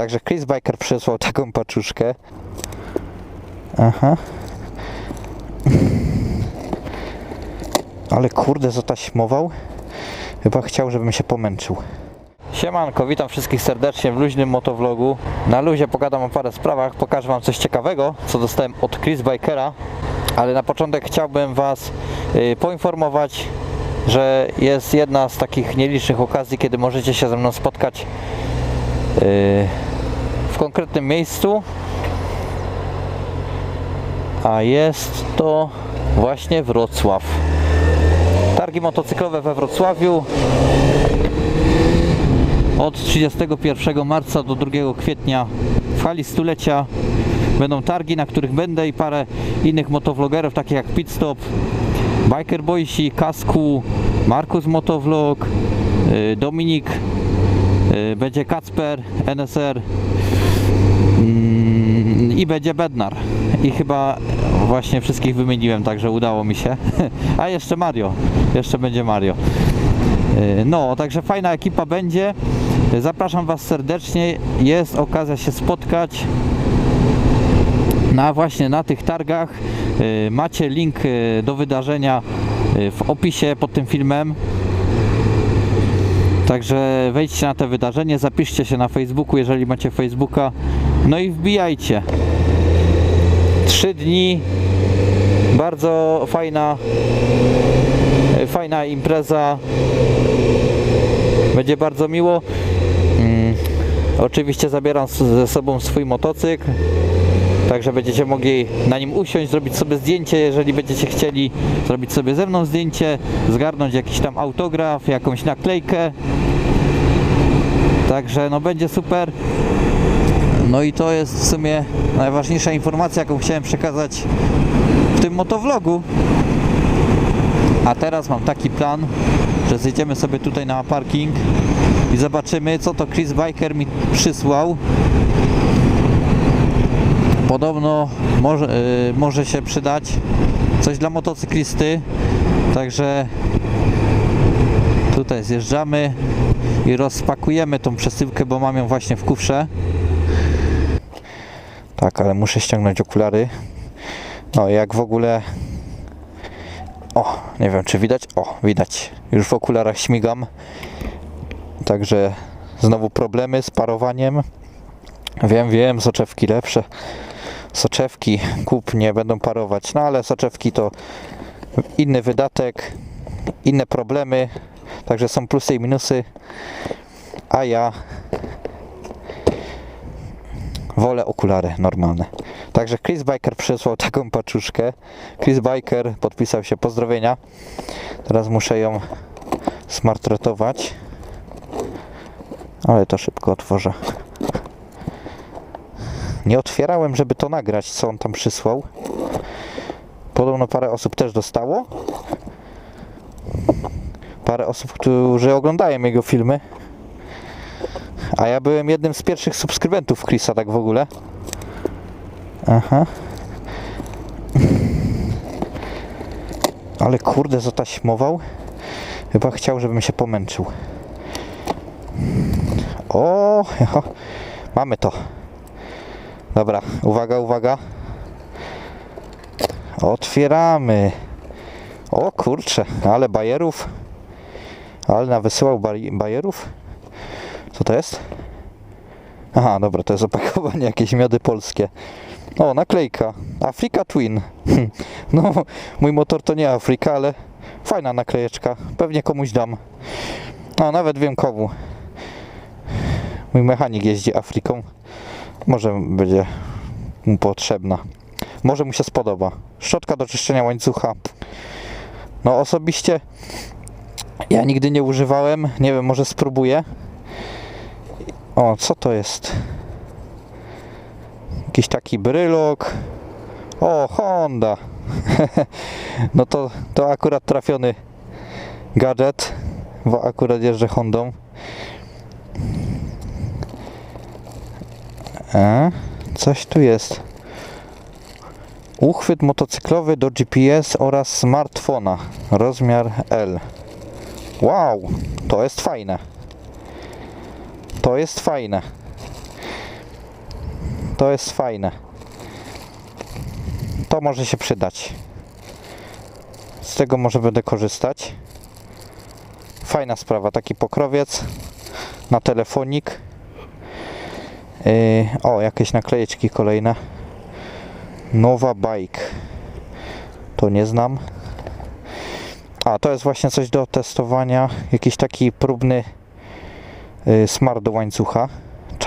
Także Chris Biker przysłał taką paczuszkę. Aha. Ale kurde, zataśmował. Chyba chciał, żebym się pomęczył. Siemanko, witam wszystkich serdecznie w luźnym motovlogu. Na luzie pogadam o parę sprawach, pokażę wam coś ciekawego, co dostałem od Chris Bikera. Ale na początek chciałbym was y, poinformować, że jest jedna z takich nielicznych okazji, kiedy możecie się ze mną spotkać y, konkretnym miejscu. A jest to właśnie Wrocław. Targi motocyklowe we Wrocławiu od 31 marca do 2 kwietnia w hali stulecia będą targi, na których będę i parę innych motovlogerów, takich jak Pitstop, Biker Boysi, Kasku, Markus Motovlog, y, Dominik, y, będzie Kacper, NSR i będzie Bednar. I chyba właśnie wszystkich wymieniłem, także udało mi się. A jeszcze Mario, jeszcze będzie Mario. Y, No, także fajna ekipa będzie. Zapraszam Was serdecznie. Jest okazja się spotkać na właśnie na tych targach. Y, Macie link y, do wydarzenia w opisie pod tym filmem. Także wejdźcie na te wydarzenie, zapiszcie się na Facebooku, jeżeli macie Facebooka. No i wbijajcie. Trzy dni. Bardzo fajna fajna impreza. Będzie bardzo miło. Mm, oczywiście zabieram ze sobą swój motocykl. Także będziecie mogli na nim usiąść, zrobić sobie zdjęcie, jeżeli będziecie chcieli zrobić sobie ze mną zdjęcie, zgarnąć jakiś tam autograf, jakąś naklejkę. Także no będzie super. No i to jest w sumie najważniejsza informacja, jaką chciałem przekazać w tym motovlogu. A teraz mam taki plan, że zjedziemy sobie tutaj na parking i zobaczymy co to Chris Biker mi przysłał. Podobno może, y, może się przydać coś dla motocyklisty. Także tutaj zjeżdżamy i rozpakujemy tą przesyłkę, bo mam ją właśnie w kufrze. Tak, ale muszę ściągnąć okulary. No jak w ogóle o, nie wiem czy widać. O, widać. Już w okularach śmigam. Także znowu problemy z parowaniem. Wiem, wiem, soczewki lepsze. Soczewki kup nie będą parować. No ale soczewki to inny wydatek, inne problemy. Także są plusy i minusy. A ja wolę okulary normalne. Także Chris Biker przysłał taką paczuszkę. Chris Biker podpisał się pozdrowienia. Teraz muszę ją smartretować. Ale to szybko otworzę. Nie otwierałem, żeby to nagrać, co on tam przysłał. Podobno parę osób też dostało. Parę osób, którzy oglądają jego filmy. A ja byłem jednym z pierwszych subskrybentów Chrisa, tak w ogóle. Aha. Ale kurde, zataśmował. Chyba chciał, żebym się pomęczył. O, mamy to. Dobra, uwaga, uwaga. Otwieramy. O kurcze, ale bajerów. Ale nawysyłał bari- bajerów. Co to jest? Aha, dobra, to jest opakowanie jakieś miody polskie. O, naklejka. Afrika Twin. No, mój motor to nie Afryka, ale fajna naklejeczka. Pewnie komuś dam. No, nawet wiem komu. Mój mechanik jeździ Afryką. Może będzie mu potrzebna. Może mu się spodoba. Szczotka do czyszczenia łańcucha. No, osobiście ja nigdy nie używałem. Nie wiem, może spróbuję. O, co to jest? Jakiś taki brylok. O, Honda. no to, to akurat trafiony gadżet, bo akurat jeżdżę Hondą. E, coś tu jest. Uchwyt motocyklowy do GPS oraz smartfona. Rozmiar L. Wow, to jest fajne. To jest fajne. To jest fajne. To może się przydać. Z tego może będę korzystać. Fajna sprawa, taki pokrowiec na telefonik. Yy, o, jakieś naklejeczki kolejne. Nowa bike. To nie znam. A, to jest właśnie coś do testowania. Jakiś taki próbny yy, smart do łańcucha.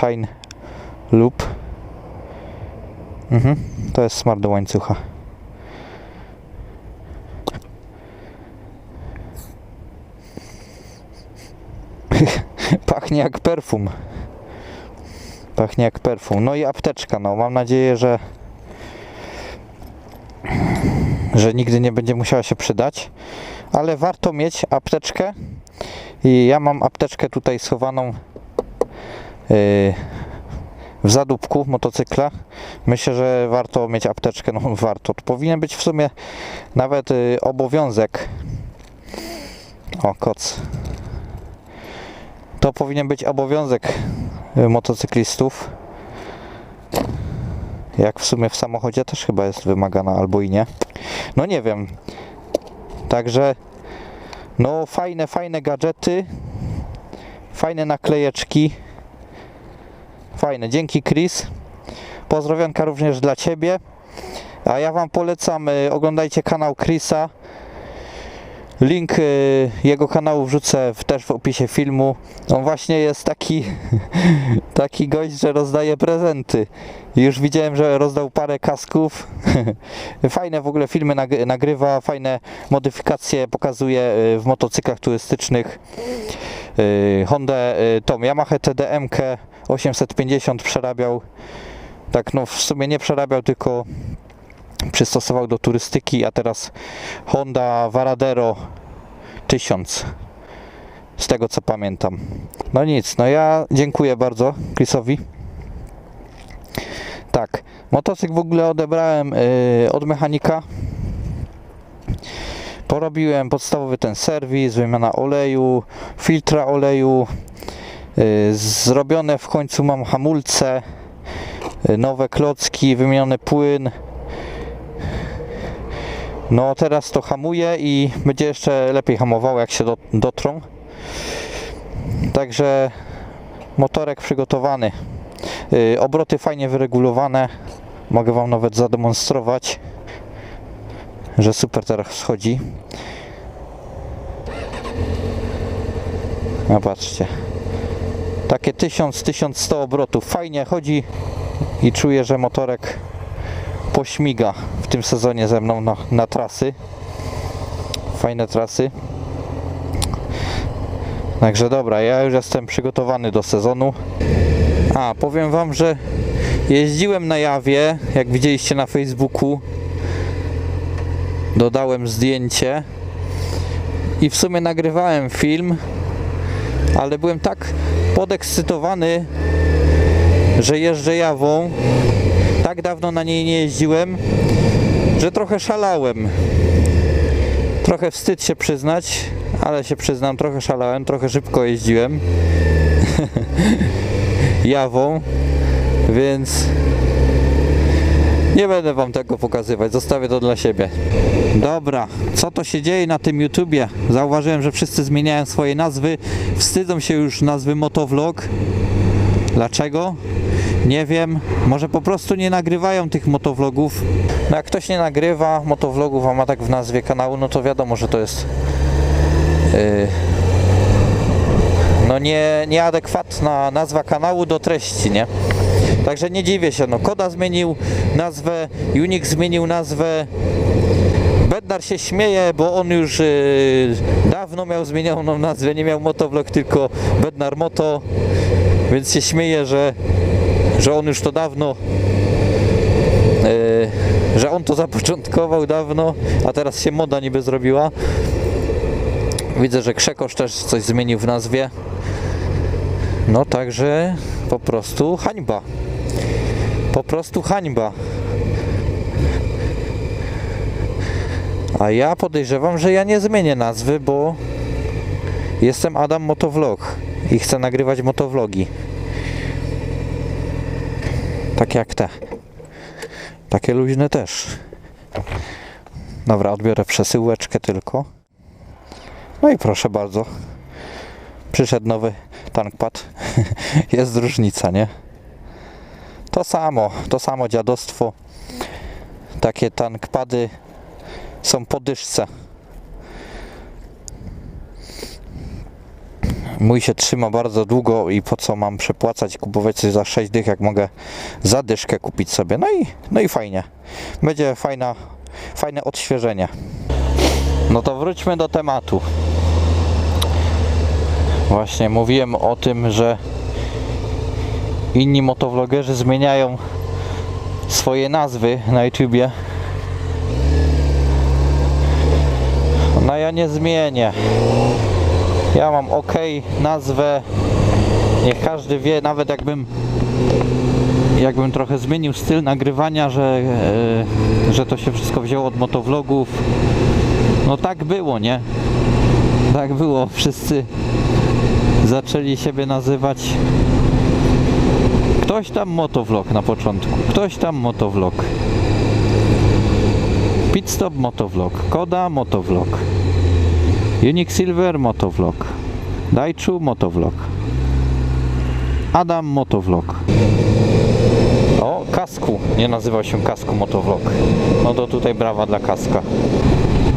Chain loop. Mhm, to jest smart do łańcucha. Pachnie jak perfum. Pachnie jak perfum. No i apteczka, no mam nadzieję, że że nigdy nie będzie musiała się przydać, ale warto mieć apteczkę i ja mam apteczkę tutaj schowaną yy, w zadupku motocykla. Myślę, że warto mieć apteczkę, no warto. To powinien być w sumie nawet yy, obowiązek. O, koc. To powinien być obowiązek y, motocyklistów. Jak w sumie w samochodzie też chyba jest wymagana, albo i nie. No nie wiem. Także no fajne, fajne gadżety. Fajne naklejeczki. Fajne. Dzięki Chris. Pozdrowionka również dla Ciebie. A ja Wam polecam, y, oglądajcie kanał Chrisa. Link y, jego kanału wrzucę też w opisie filmu. On właśnie jest taki, taki gość, że rozdaje prezenty. Już widziałem, że rozdał parę kasków. Fajne w ogóle filmy nag- nagrywa, fajne modyfikacje pokazuje y, w motocyklach turystycznych. Y, Honda, tą Yamaha TDM 850 przerabiał. Tak, no w sumie nie przerabiał, tylko przystosował do turystyki, a teraz Honda Varadero 1000 z tego co pamiętam. No nic, no ja dziękuję bardzo Chrisowi. Tak, motocykl w ogóle odebrałem yy, od mechanika. Porobiłem podstawowy ten serwis, wymiana oleju, filtra oleju. Yy, zrobione w końcu mam hamulce, yy, nowe klocki, wymieniony płyn. No teraz to hamuje i będzie jeszcze lepiej hamowało jak się do, dotrą. Także motorek przygotowany. Yy, obroty fajnie wyregulowane. Mogę Wam nawet zademonstrować, że super teraz schodzi. No patrzcie. Takie 1000-1100 obrotów. Fajnie chodzi i czuję, że motorek pośmiga w tym sezonie ze mną na, na trasy. Fajne trasy. Także dobra, ja już jestem przygotowany do sezonu. A, powiem Wam, że jeździłem na jawie, jak widzieliście na Facebooku. Dodałem zdjęcie i w sumie nagrywałem film, ale byłem tak podekscytowany, że jeżdżę jawą. Tak dawno na niej nie jeździłem, że trochę szalałem. Trochę wstyd się przyznać, ale się przyznam, trochę szalałem, trochę szybko jeździłem jawą, więc nie będę wam tego pokazywać, zostawię to dla siebie. Dobra, co to się dzieje na tym YouTubie? Zauważyłem, że wszyscy zmieniają swoje nazwy, wstydzą się już nazwy motovlog. Dlaczego? Nie wiem, może po prostu nie nagrywają tych motovlogów. No jak ktoś nie nagrywa motovlogów, a ma tak w nazwie kanału, no to wiadomo, że to jest yy, no nie, nieadekwatna nazwa kanału do treści, nie? Także nie dziwię się, no Koda zmienił nazwę, Unix zmienił nazwę, Bednar się śmieje, bo on już yy, dawno miał zmienioną nazwę, nie miał motovlog, tylko Bednar Moto, więc się śmieje, że, że on już to dawno yy, że on to zapoczątkował dawno, a teraz się moda niby zrobiła. Widzę, że Krzekosz też coś zmienił w nazwie. No także po prostu hańba. Po prostu hańba. A ja podejrzewam, że ja nie zmienię nazwy, bo jestem Adam Motovlog i chcę nagrywać motovlogi. Tak jak te. Takie luźne też. Dobra, odbiorę przesyłeczkę tylko. No i proszę bardzo. Przyszedł nowy tankpad. Jest różnica, nie? To samo, to samo dziadostwo. Takie tankpady są po dyszce. Mój się trzyma bardzo długo i po co mam przepłacać kupować coś za 6 dych, jak mogę za dyszkę kupić sobie. No i, no i fajnie. Będzie fajna, fajne odświeżenie. No to wróćmy do tematu. Właśnie mówiłem o tym, że inni motowlogerzy zmieniają swoje nazwy na YouTubie. No ja nie zmienię. Ja mam ok nazwę. Niech każdy wie, nawet jakbym jakbym trochę zmienił styl nagrywania, że, e, że to się wszystko wzięło od motovlogów. No tak było, nie? Tak było. Wszyscy zaczęli siebie nazywać ktoś tam motovlog na początku. Ktoś tam motovlog. Pitstop motovlog. Koda motovlog. Unix Silver motovlog. Daichu motovlog. Adam motovlog. O, kasku. Nie nazywał się kasku motovlog. No to tutaj brawa dla kaska.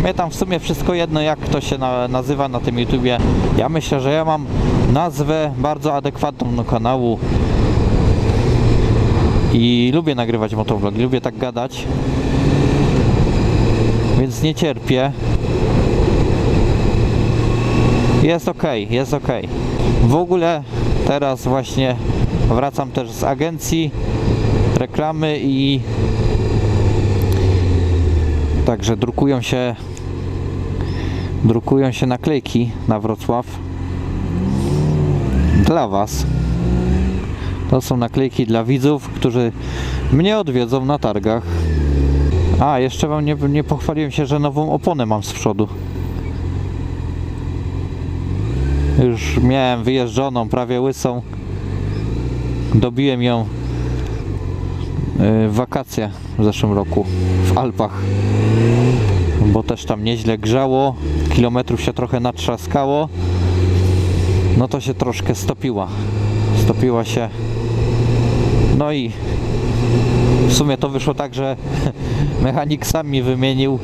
Mnie tam w sumie wszystko jedno jak to się na, nazywa na tym YouTubie. Ja myślę, że ja mam nazwę bardzo adekwatną do kanału. I lubię nagrywać motovlog, lubię tak gadać. Więc nie cierpię. Jest ok, jest ok. W ogóle teraz właśnie wracam też z agencji reklamy i także drukują się drukują się naklejki na Wrocław dla Was. To są naklejki dla widzów, którzy mnie odwiedzą na targach. A, jeszcze Wam nie, nie pochwaliłem się, że nową oponę mam z przodu. Już miałem wyjeżdżoną, prawie łysą. Dobiłem ją y, w wakacje w zeszłym roku w Alpach. Bo też tam nieźle grzało, kilometrów się trochę natrzaskało. No to się troszkę stopiła. Stopiła się. No i w sumie to wyszło tak, że mechanik sam mi wymienił.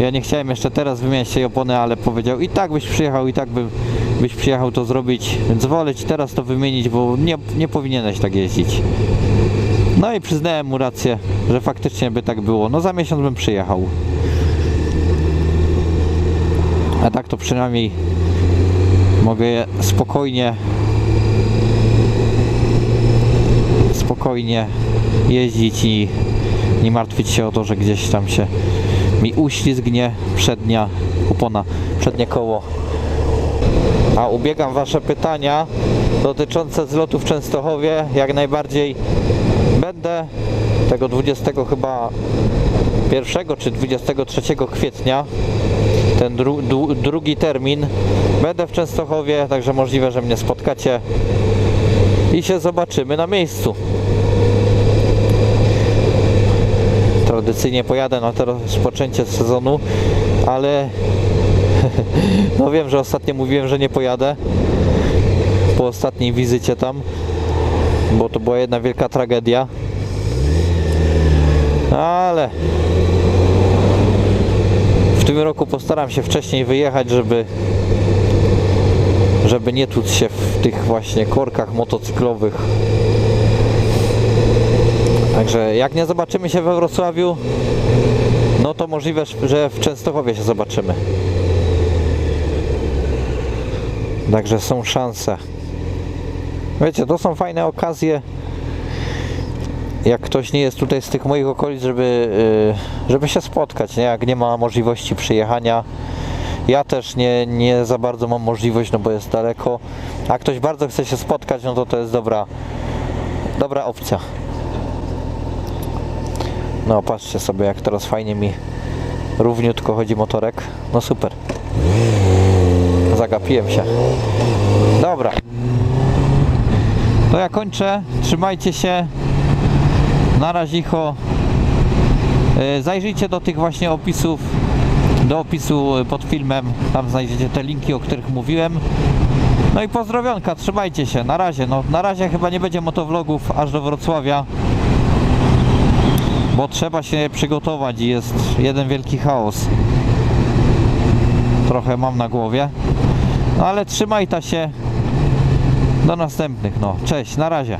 Ja nie chciałem jeszcze teraz wymieniać tej opony, ale powiedział i tak byś przyjechał, i tak by, byś przyjechał to zrobić, więc wolę ci teraz to wymienić, bo nie, nie powinieneś tak jeździć. No i przyznałem mu rację, że faktycznie by tak było. No za miesiąc bym przyjechał. A tak to przynajmniej mogę je spokojnie spokojnie jeździć i nie martwić się o to, że gdzieś tam się mi uślizgnie przednia opona, przednie koło. A ubiegam Wasze pytania dotyczące zlotu w Częstochowie. Jak najbardziej będę tego 20 chyba 1 czy 23 kwietnia ten dru, dru, drugi termin będę w Częstochowie, także możliwe, że mnie spotkacie i się zobaczymy na miejscu. Tradycyjnie pojadę na to rozpoczęcie sezonu, ale no wiem, że ostatnio mówiłem, że nie pojadę po ostatniej wizycie tam, bo to była jedna wielka tragedia. Ale w tym roku postaram się wcześniej wyjechać, żeby żeby nie tłuc się w tych właśnie korkach motocyklowych. Także jak nie zobaczymy się we Wrocławiu, no to możliwe, że w Częstochowie się zobaczymy. Także są szanse. Wiecie, to są fajne okazje. Jak ktoś nie jest tutaj z tych moich okolic, żeby, yy, żeby się spotkać, nie? jak nie ma możliwości przyjechania. Ja też nie, nie za bardzo mam możliwość, no bo jest daleko. A ktoś bardzo chce się spotkać, no to to jest dobra, dobra opcja. No patrzcie sobie jak teraz fajnie mi równiutko chodzi motorek. No super. Zagapiłem się. Dobra. To ja kończę. Trzymajcie się. Na razicho. E, Zajrzyjcie do tych właśnie opisów, do opisu pod filmem. Tam znajdziecie te linki, o których mówiłem. No i pozdrowionka, trzymajcie się. Na razie. No, na razie chyba nie będzie motovlogów aż do Wrocławia. Bo trzeba się przygotować i jest jeden wielki chaos. Trochę mam na głowie. No ale trzymaj ta się. Do następnych. No, cześć, na razie.